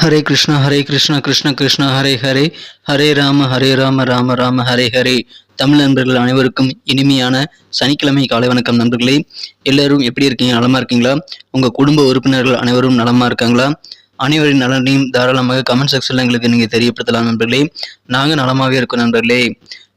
ஹரே கிருஷ்ணா ஹரே கிருஷ்ணா கிருஷ்ண கிருஷ்ணா ஹரே ஹரே. ஹரே ராம ஹரே ராம ராம ராம ஹரே ஹரே. தமிழ் நண்பர்கள் அனைவருக்கும் இனிமையான சனிக்கிழமை காலை வணக்கம் நண்பர்களே. எல்லாரும் எப்படி இருக்கீங்க? நலமா இருக்கீங்களா? உங்க குடும்ப உறுப்பினர்கள் அனைவரும் நலமா இருக்காங்களா? அனைவரின் நலனையும் தாராளமாக கமெண்ட் செக்ஷனில் எங்களுக்கு நீங்கள் தெரியப்படுத்தலாம் நண்பர்களே. நாங்கள் நலமாகவே இருக்கோம் நண்பர்களே.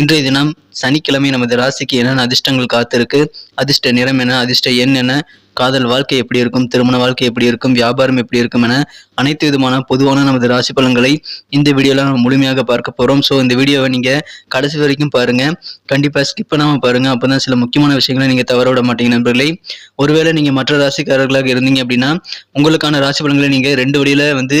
இன்றைய தினம் சனிக்கிழமை நமது ராசிக்கு என்னென்ன அதிர்ஷ்டங்கள் காத்திருக்கு? அதிர்ஷ்ட நிறம் என்ன? அதிர்ஷ்ட எண் என்ன? காதல் வாழ்க்கை எப்படி இருக்கும்? திருமண வாழ்க்கை எப்படி இருக்கும்? வியாபாரம் எப்படி இருக்கும் என அனைத்து விதமான பொதுவான நமது ராசி பலன்களை இந்த வீடியோவில் நம்ம முழுமையாக பார்க்க போகிறோம் ஸோ இந்த வீடியோவை நீங்கள் கடைசி வரைக்கும் பாருங்க. கண்டிப்பாக ஸ்கிப் நாம் பாருங்கள் அப்போ தான் சில முக்கியமான விஷயங்களை நீங்கள் தவற விட மாட்டீங்க நண்பர்களே. ஒருவேளை நீங்கள் மற்ற ராசிக்காரர்களாக இருந்தீங்க அப்படின்னா உங்களுக்கான ராசி பலன்களை நீங்கள் ரெண்டு வழியில் வந்து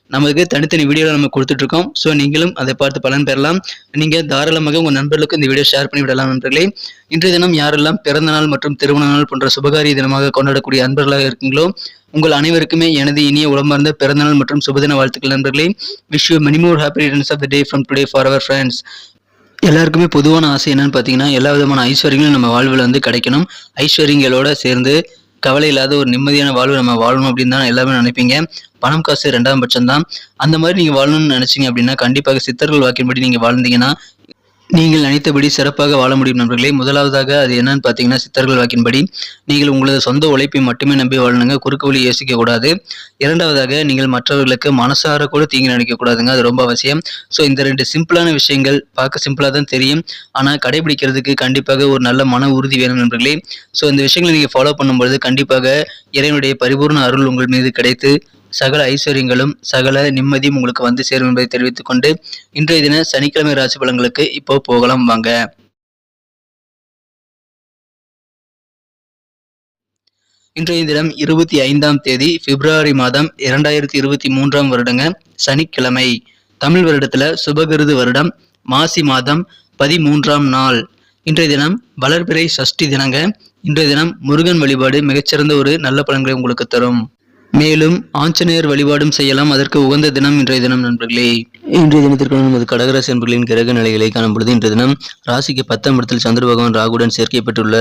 நமக்கு தனித்தனி வீடியோவில் நம்ம கொடுத்துட்ருக்கோம். ஸோ நீங்களும் அதை பார்த்து பலன் பெறலாம். நீங்கள் தாராளமாக உங்கள் நண்பர்களுக்கு இந்த வீடியோ ஷேர் பண்ணி விடலாம் நண்பர்களே. இன்றைய தினம் யாரெல்லாம் பிறந்த நாள் மற்றும் திருமண நாள் போன்ற சுபகாரிய தினமாக கொண்டாடக்கூடிய அன்பர்களாக இருக்கீங்களோ உங்கள் அனைவருக்குமே எனது இனிய உளமார்ந்த பிறந்தநாள் மற்றும் சுபதின வாழ்த்துக்கள் நண்பர்களே. Wish you many more happy returns of the day from today for our friends எல்லாருக்குமே பொதுவான ஆசை என்னன்னு பார்த்தீங்கன்னா எல்லா விதமான ஐஸ்வர்யங்களும் நம்ம வாழ்வில் வந்து கிடைக்கணும். ஐஸ்வர்யங்களோட சேர்ந்து கவலை இல்லாத ஒரு நிம்மதியான வாழ்வு நம்ம வாழணும் அப்படின்னு தான் எல்லாமே நினைப்பீங்க. பணம் காசு ரெண்டாம் பட்சம் தான் அந்த மாதிரி நீங்கள் வாழணும்னு நினச்சிங்க அப்படின்னா கண்டிப்பாக சித்தர்கள் வாக்கின்படி நீங்கள் வாழ்ந்தீங்கன்னா நீங்கள் நினைத்தபடி சிறப்பாக வாழ முடியும் நண்பர்களே. முதலாவதாக அது என்னன்னு பார்த்தீங்கன்னா சித்தர்கள் வாக்கின்படி நீங்கள் உங்களது சொந்த உழைப்பை மட்டுமே நம்பி வாழணுங்க குறுக்கு வழி யோசிக்க கூடாது. இரண்டாவதாக நீங்கள் மற்றவர்களுக்கு மனசார கூட தீங்கு நினைக்க கூடாதுங்க. அது ரொம்ப அவசியம். ஸோ இந்த ரெண்டு சிம்பிளான விஷயங்கள் பார்க்க சிம்பிளாக தான் தெரியும். ஆனால் கடைபிடிக்கிறதுக்கு கண்டிப்பாக ஒரு நல்ல மன உறுதி வேணும் நண்பர்களே. ஸோ இந்த விஷயங்களை நீங்கள் ஃபாலோ பண்ணும்பொழுது கண்டிப்பாக இறைவனுடைய பரிபூர்ண அருள் உங்கள் மீது கிடைத்து சகல ஐஸ்வர்யங்களும் சகல நிம்மதியும் உங்களுக்கு வந்து சேரும் என்பதை தெரிவித்துக் கொண்டு இன்றைய தின சனிக்கிழமை ராசி பலன்களுக்கு இப்போ போகலாம் வாங்க. இன்றைய தினம் இருபத்தி ஐந்தாம் தேதி பிப்ரவரி மாதம் இரண்டாயிரத்தி இருபத்தி மூன்றாம் வருடங்க சனிக்கிழமை. தமிழ் வருடத்துல சுபகிருது வருடம் மாசி மாதம் பதிமூன்றாம் நாள். இன்றைய தினம் வளர்பிறை சஷ்டி தினங்க. இன்றைய தினம் முருகன் வழிபாடு மிகச்சிறந்த ஒரு நல்ல பலன்களை உங்களுக்கு தரும். மேலும் ஆஞ்சநேயர் வழிபாடும் செய்யலாம். அதற்கு உகந்த தினம் இன்றைய தினம் நண்பர்களே. இன்றைய தினத்திற்கான நமது கடகராசி நண்பர்களின் கிரக நிலைகளை காணும் பொழுது இன்றைய தினம் ராசிக்கு பத்தாம் இடத்தில் சந்திர பகவான் ராகுடன் சேர்க்கை பெற்றுள்ள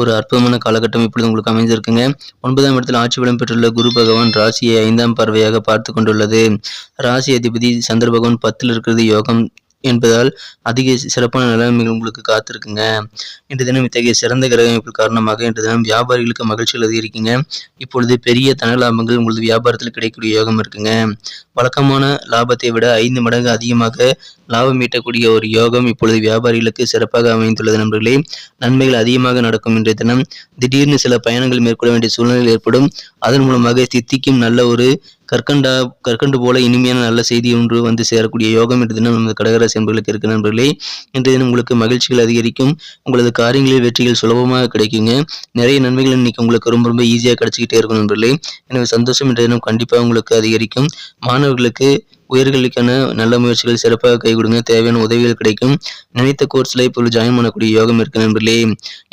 ஒரு அற்புதமான காலகட்டம் இப்பொழுது உங்களுக்கு அமைந்திருக்குங்க. ஒன்பதாம் இடத்தில் ஆட்சி பலம் பெற்றுள்ள குரு பகவான் ராசியை ஐந்தாம் பார்வையாக பார்த்து கொண்டுள்ளது. ராசி அதிபதி சந்திர பகவான் பத்தில் இருக்கிறது யோகம். என்பதால் அதிக சிறப்பான நிலைமைகள் உங்களுக்கு காத்திருக்குங்க. இன்று தினம் இத்தகைய சிறந்த கிரகமைப்பு காரணமாக இன்று தினம் வியாபாரிகளுக்கு மகிழ்ச்சிகள் அதிகரிக்குங்க. இப்பொழுது பெரிய தன லாபங்கள் உங்களது வியாபாரத்தில் கிடைக்கக்கூடிய யோகம் இருக்குங்க. வழக்கமான லாபத்தை விட ஐந்து மடங்கு அதிகமாக லாபம் ஈட்டக்கூடிய ஒரு யோகம் இப்பொழுது வியாபாரிகளுக்கு சிறப்பாக அமைந்துள்ளது நண்பர்களே. நன்மைகள் அதிகமாக நடக்கும் இன்றைய தினம். திடீர்னு சில பயணங்கள் மேற்கொள்ள வேண்டிய சூழ்நிலை ஏற்படும். அதன் மூலமாக தித்திக்கும் நல்ல ஒரு கற்கண்டா கற்கண்டு போல இனிமையான நல்ல செய்தி ஒன்று வந்து சேரக்கூடிய யோகம் என்ற தினம் நமது கடகராசி என்பர்களுக்கு இருக்க நண்பர்களே. இன்றைய தினம் உங்களுக்கு மகிழ்ச்சிகள் அதிகரிக்கும். உங்களது காரியங்களில் வெற்றிகள் சுலபமாக கிடைக்குங்க. நிறைய நன்மைகள் இன்னைக்கு உங்களுக்கு ரொம்ப ரொம்ப ஈஸியாக கிடைச்சிக்கிட்டே இருக்கும் நண்பர்களே. எனவே சந்தோஷம் இன்றைய தினம் கண்டிப்பாக உங்களுக்கு அதிகரிக்கும். மாணவர்களுக்கு உயர்கல்விக்கான நல்ல முயற்சிகள் சிறப்பாக கை கொடுங்க தேவையான உதவிகள் கிடைக்கும். நினைத்த கோர்ஸில் இப்போ ஜாயின் பண்ணக்கூடிய யோகம் இருக்கு நண்பர்களே.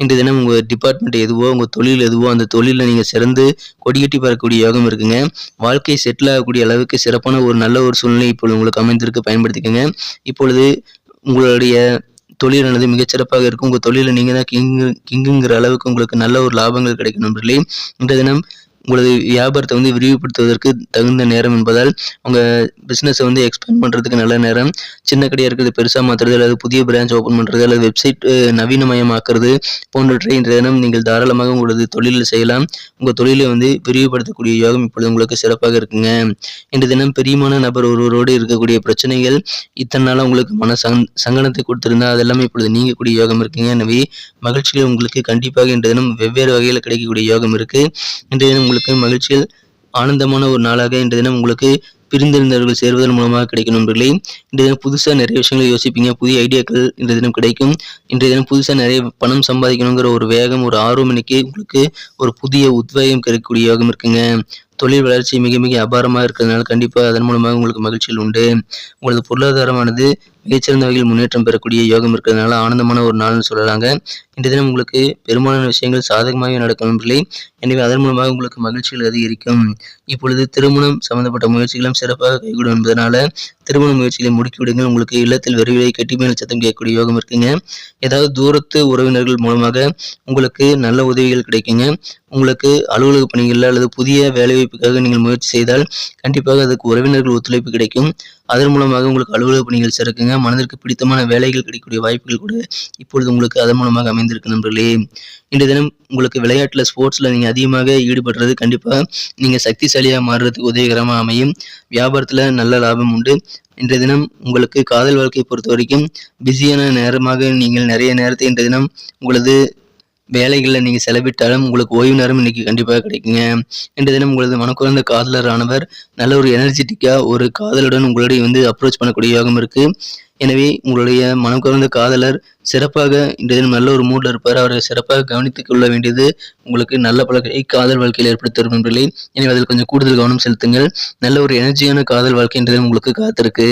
இன்று தினம் உங்கள் டிபார்ட்மெண்ட் எதுவோ உங்கள் தொழில் எதுவோ அந்த தொழிலில் நீங்கள் சிறந்து கொடியேட்டி பார்க்கக்கூடிய யோகம் இருக்குங்க. வாழ்க்கை செட்டில் ஆகக்கூடிய அளவுக்கு சிறப்பான ஒரு நல்ல ஒரு சூழ்நிலை இப்பொழுது உங்களுக்கு அமைந்திருக்கு. பயன்படுத்திக்கோங்க. இப்பொழுது உங்களுடைய தொழிலானது மிகச்சிறப்பாக இருக்கும். உங்கள் தொழிலில் நீங்கள் தான் கிங்கு கிங்குங்கிற அளவுக்கு உங்களுக்கு நல்ல ஒரு லாபங்கள் கிடைக்கும் நண்பர்களே. இன்றைய தினம் உங்களது வியாபாரத்தை வந்து விரிவுபடுத்துவதற்கு தகுந்த நேரம் என்பதால் உங்கள் பிஸ்னஸை வந்து எக்ஸ்பேண்ட் பண்ணுறதுக்கு நல்ல நேரம். சின்ன கடையாக இருக்கிறது பெருசாக மாற்றுறது அல்லது புதிய பிரான்ச் ஓப்பன் பண்ணுறது அல்லது வெப்சைட் நவீனமயமாக்குறது போன்றவற்றை இன்றைய தினம் நீங்கள் தாராளமாக உங்களது தொழிலில் செய்யலாம். உங்கள் தொழிலை வந்து விரிவுபடுத்தக்கூடிய யோகம் இப்பொழுது உங்களுக்கு சிறப்பாக இருக்குங்க. இன்றைய தினம் பெரியமான நபர் ஒருவரோடு இருக்கக்கூடிய பிரச்சனைகள் இத்தனை நாளாக உங்களுக்கு மன சங் சங்கடத்தை கொடுத்திருந்தா அதெல்லாமே இப்பொழுது நீங்கக்கூடிய யோகம் இருக்குங்க. எனவே மகிழ்ச்சிகள் உங்களுக்கு கண்டிப்பாக இன்றைய தினம் வெவ்வேறு வகையில் கிடைக்கக்கூடிய யோகம் இருக்குது இன்றைய தினம் உங்களுக்கு மகிழ்ச்சியில் ஆனந்தமான ஒரு நாளாக இன்றைய தினம் உங்களுக்கு பிரிந்திருந்தவர்கள் சேர்வதன் மூலமாக கிடைக்கும் நண்பர்களே. இன்றைய தினம் புதுசாக நிறைய விஷயங்களை யோசிப்பீங்க. புதிய ஐடியாக்கள் இன்றைய தினம் கிடைக்கும். இன்றைய தினம் புதுசாக நிறைய பணம் சம்பாதிக்கணுங்கிற ஒரு வேகம் ஒரு ஆர்வம் இன்னைக்கு உங்களுக்கு ஒரு புதிய உத்வேகம் கிடைக்கக்கூடிய யோகம் இருக்குங்க. தொழில் வளர்ச்சி மிக மிக அபாரமாக இருக்கிறதுனால கண்டிப்பாக அதன் மூலமாக உங்களுக்கு மகிழ்ச்சியில் உண்டு. உங்களது பொருளாதாரமானது மிகச்சிறந்த வகையில் முன்னேற்றம் பெறக்கூடிய யோகம் இருக்கிறதுனால ஆனந்தமான ஒரு நாள்னு சொல்லலாங்க. இந்த தினம் உங்களுக்கு பெரும்பாலான விஷயங்கள் சாதகமாகவே நடக்கணும் இல்லை எனவே அதன் மூலமாக உங்களுக்கு மகிழ்ச்சிகள் அதிகரிக்கும். இப்பொழுது திருமணம் சம்பந்தப்பட்ட முயற்சிகளும் சிறப்பாக கைகூடும் என்பதனால திருமண முயற்சிகளை முடுக்கிவிடுங்கள். உங்களுக்கு இல்லத்தில் விரைவிலை கெட்டிமேல் சத்தம் கேட்கக்கூடிய யோகம் இருக்குங்க. ஏதாவது தூரத்து உறவினர்கள் மூலமாக உங்களுக்கு நல்ல உதவிகள் கிடைக்குங்க. உங்களுக்கு அலுவலக பணிகளில் அல்லது புதிய வேலைவாய்ப்புக்காக நீங்கள் முயற்சி செய்தால் கண்டிப்பாக அதுக்கு உறவினர்கள் ஒத்துழைப்பு கிடைக்கும். அதன் மூலமாக உங்களுக்கு அலுவலக பணிகள் சிறக்குங்க. மனதிற்கு பிடித்தமான வேலைகள் கிடைக்கக்கூடிய வாய்ப்புகள் கூட இப்பொழுது உங்களுக்கு அதன் மூலமாக அமைந்திருக்கு நண்பர்களே. இன்றைய தினம் உங்களுக்கு விளையாட்டில் ஸ்போர்ட்ஸில் நீங்கள் அதிகமாக ஈடுபடுறது கண்டிப்பாக நீங்கள் சக்திசாலியாக மாறுறதுக்கு உதவிகரமாக அமையும். வியாபாரத்தில் நல்ல லாபம் உண்டு. இன்றைய தினம் உங்களுக்கு காதல் வாழ்க்கையை பொறுத்த வரைக்கும் பிஸியான நேரமாக நீங்கள் நிறைய நேரத்தை இன்றைய தினம் உங்களது வேலைகளில் நீங்கள் செலவிட்டாலும் உங்களுக்கு ஓய்வு நேரம் இன்னைக்கு கண்டிப்பாக கிடைக்குங்க. இன்றைய தினம் உங்களது மனக்குறந்த காதலரானவர் நல்ல ஒரு எனர்ஜெட்டிக்காக ஒரு காதலுடன் உங்களுடைய வந்து அப்ரோச் பண்ணக்கூடிய யோகம் இருக்குது எனவே உங்களுடைய மனம் கவர்ந்த காதலர் சிறப்பாக இன்றைய தினம் நல்ல ஒரு மூடில் இருப்பார். அவரை சிறப்பாக கவனித்துக் கொள்ள வேண்டியது உங்களுக்கு நல்ல பல காதல் வாழ்க்கையில் ஏற்படுத்தி தரும் எனவே அதில் கொஞ்சம் கூடுதல் கவனம் செலுத்துங்கள். நல்ல ஒரு எனர்ஜியான காதல் வாழ்க்கை இன்றைய தினம் உங்களுக்கு காத்திருக்கு.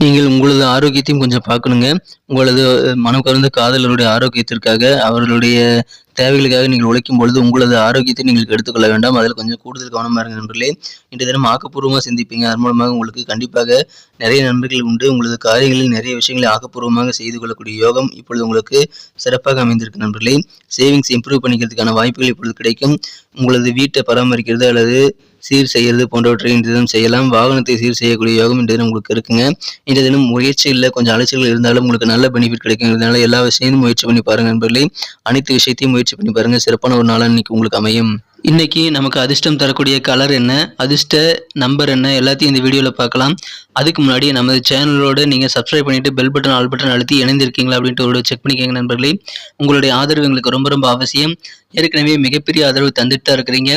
நீங்கள் உங்களது ஆரோக்கியத்தையும் கொஞ்சம் பார்க்கணுங்க. உங்களது மனம் கலந்த காதலருடைய ஆரோக்கியத்திற்காக அவர்களுடைய தேவைகளுக்காக நீங்கள் உழைக்கும் பொழுது உங்களது ஆரோக்கியத்தை நீங்கள் எடுத்துக்கொள்ள வேண்டாம். அதில் கொஞ்சம் கூடுதல் கவனமாக இருங்க நண்பர்களே. இன்றைய தினம் ஆக்கப்பூர்வமாக சிந்திப்பீங்க. அதன் மூலமாக உங்களுக்கு கண்டிப்பாக நிறைய நண்பர்கள் உண்டு. உங்களது காரியங்களில் நிறைய விஷயங்களை ஆக்கப்பூர்வமாக செய்து கொள்ளக்கூடிய யோகம் இப்பொழுது உங்களுக்கு சிறப்பாக அமைந்திருக்கு நண்பர்களே. சேவிங்ஸ் இம்ப்ரூவ் பண்ணிக்கிறதுக்கான வாய்ப்புகள் இப்பொழுது கிடைக்கும். உங்களது வீட்டை பராமரிக்கிறது அல்லது சீர் செய்யறது போன்றவற்றை இந்த தினம் செய்யலாம். வாகனத்தை சீர் செய்யக்கூடிய யோகம் இன்றைய தினம் உங்களுக்கு இருக்குங்க. இன்றைய தினம் முயற்சி இல்லை. கொஞ்சம் அலைச்சல்கள் இருந்தாலும் உங்களுக்கு நல்ல பெனிஃபிட் கிடைக்கும். இதனால எல்லா விஷயத்தையும் முயற்சி பண்ணி பாருங்க நண்பர்களே. அனைத்து விஷயத்தையும் முயற்சி பண்ணி பாருங்க. சிறப்பான ஒரு நாளாக இன்னைக்கு உங்களுக்கு அமையும். இன்னைக்கு நமக்கு அதிர்ஷ்டம் தரக்கூடிய கலர் என்ன? அதிர்ஷ்ட நம்பர் என்ன? எல்லாத்தையும் இந்த வீடியோவில் பார்க்கலாம். அதுக்கு முன்னாடி நமது சேனலோடு நீங்கள் சப்ஸ்கிரைப் பண்ணிவிட்டு பெல் பட்டன் ஆல் பட்டன் அழுத்தி இணைந்திருக்கீங்களா அப்படின்ட்டு ஒரு செக் பண்ணிக்கோங்க நண்பர்களே. உங்களுடைய ஆதரவு எங்களுக்கு ரொம்ப ரொம்ப அவசியம். ஏற்கனவே மிகப்பெரிய ஆதரவு தந்துட்டு தான் இருக்கிறீங்க.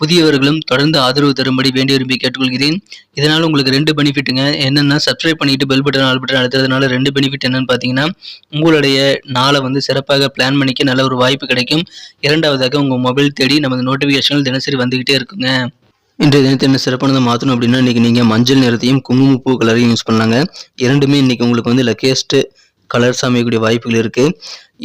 புதியவர்களும் தொடர்ந்து ஆதரவு தரும்படி வேண்டி விரும்பி கேட்டுக்கொள்கிறேன். இதனால் உங்களுக்கு ரெண்டு பெனிஃபிட்டுங்க. என்னென்னா சப்ஸ்கிரைப் பண்ணிட்டு பெல் பட்டன் ஆல் பட்டன் அழுத்துறதுனால ரெண்டு பெனிஃபிட் என்னன்னு பார்த்தீங்கன்னா உங்களுடைய நாளை வந்து சிறப்பாக பிளான் பண்ணிக்க நல்ல ஒரு வாய்ப்பு கிடைக்கும். இரண்டாவதாக உங்கள் மொபைல் தேடி நமது நோட்டிஃபிகேஷன்கள் தினசரி வந்துக்கிட்டே இருக்குங்க. இன்றைய தினத்தை என்ன சிறப்பானதை மாற்றணும் அப்படின்னா இன்றைக்கி நீங்கள் மஞ்சள் நிறத்தையும் குங்குமப்பூ கலரையும் யூஸ் பண்ணலாங்க. இரண்டுமே இன்றைக்கி உங்களுக்கு வந்து லக்கேஸ்ட்டு கலர்ஸ் அமையக்கூடிய வாய்ப்புகள் இருக்குது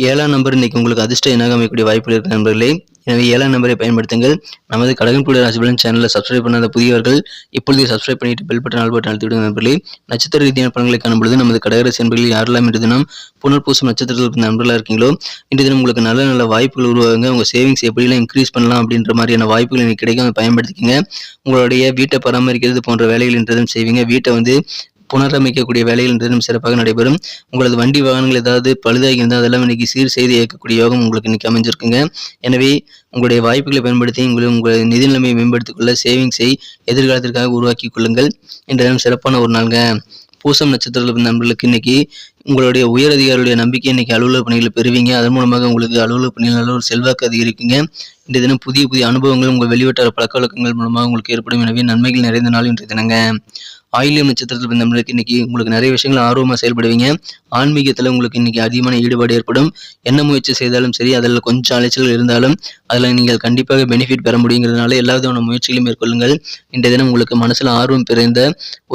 ஏழாம் நம்பர் இன்றைக்கி உங்களுக்கு அதிர்ஷ்ட எண்ணாக அமையக்கூடிய வாய்ப்புகள் இருக்குது நண்பர்களே. எனவே ஏழாம் நம்பரை பயன்படுத்துங்கள். நமது கடகன்புடைய ராசிபலன் சேனலை சப்ஸ்கிரைப் பண்ணாத புதியவர்கள் இப்பொழுதே சப்ஸ்கிரைப் பண்ணிட்டு பெல் பட்டன் ஆல் பட்டன் அழுத்திவிடும் நண்பர்களே. நட்சத்திர ரீதியான பலன்களை காணும் பொழுது நமது கடகராசி நண்பர்கள் யாரெல்லாம் இன்று தினம் புனர்பூசம் நட்சத்திரத்தில் நண்பர்களாக இருக்கீங்களோ இன்று தினம் உங்களுக்கு நல்ல நல்ல வாய்ப்புகள் உருவாகுங்க. உங்கள் சேவிங்ஸ் எப்படிலாம் இன்க்ரீஸ் பண்ணலாம் அப்படின்ற மாதிரியான வாய்ப்புகள் எனக்கு கிடைக்கும் அதை பயன்படுத்திக்கங்க. உங்களுடைய வீட்டை பராமரிக்கிறது போன்ற வேலைகள் இன்று தினம் செய்வீங்க. வீட்டை வந்து புனரமைக்கக்கூடிய வேலைகள் இன்றும் சிறப்பாக நடைபெறும். உங்களது வண்டி வாகனங்கள் ஏதாவது பழுதாகி இருந்தால் அதெல்லாம் இன்னைக்கு சீர் செய்து இயக்கக்கூடிய யோகம் உங்களுக்கு இன்னைக்கு அமைஞ்சிருக்குங்க. எனவே உங்களுடைய வாய்ப்புகளை பயன்படுத்தி உங்களை உங்கள் நிதி நிலைமையை மேம்படுத்திக் கொள்ள சேவிங்ஸை எதிர்காலத்திற்காக உருவாக்கி கொள்ளுங்கள். இன்று சிறப்பான ஒரு நாளுங்க. பூசம் நட்சத்திரத்தில் நண்பர்களுக்கு இன்னைக்கு உங்களுடைய உயர் அதிகாரியுடைய நம்பிக்கை இன்னைக்கு அலுவலக பணிகளை பெறுவீங்க. அதன் மூலமாக உங்களுக்கு அலுவலக பணிகள் நல்ல ஒரு செல்வாக்கு அதிகரிக்குங்க. இன்றைய தினம் புதிய புதிய அனுபவங்கள் உங்கள் வெளிவட்டார பழக்க வழக்கங்கள் மூலமாக உங்களுக்கு ஏற்படும். எனவே நன்மைகள் நிறைந்த நாள் இன்றைய தினங்க. ஆயிலியம் நட்சத்திரத்தில் பிறந்தவங்களுக்கு இன்னைக்கு உங்களுக்கு நிறைய விஷயங்கள் ஆர்வமாக செயல்படுவீங்க. ஆன்மீகத்தில் உங்களுக்கு இன்னைக்கு அதிகமான ஈடுபாடு ஏற்படும். என்ன முயற்சி செய்தாலும் சரி அதில் கொஞ்சம் அலைச்சல்கள் இருந்தாலும் அதில் நீங்கள் கண்டிப்பாக பெனிஃபிட் பெற முடியுங்கிறதுனால எல்லா விதமான முயற்சிகளையும் மேற்கொள்ளுங்கள். இன்றைய தினம் உங்களுக்கு மனசில் ஆர்வம் பிறந்த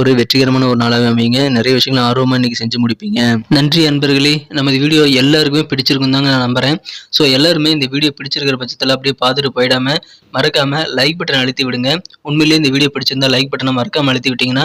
ஒரு வெற்றிகரமான ஒரு நாளாக அமைங்க நிறைய விஷயங்களை ஆர்வமாக இன்னைக்கு செஞ்சு முடிப்பீங்க. நன்றி அன்பர்களே. நமது வீடியோ எல்லாருக்குமே பிடிச்சிருக்கும் தாங்க நான் நம்புறேன். ஸோ எல்லாருமே இந்த வீடியோ பிடிச்சிருக்கிற பட்சத்தில் அப்படியே பார்த்துட்டு போயிடாம மறக்காம லைக் பட்டன் அழுத்தி விடுங்க. உண்மையிலேயே இந்த வீடியோ பிடிச்சிருந்தா லைக் பட்டனை மறக்காம அழுத்தி விட்டீங்கன்னா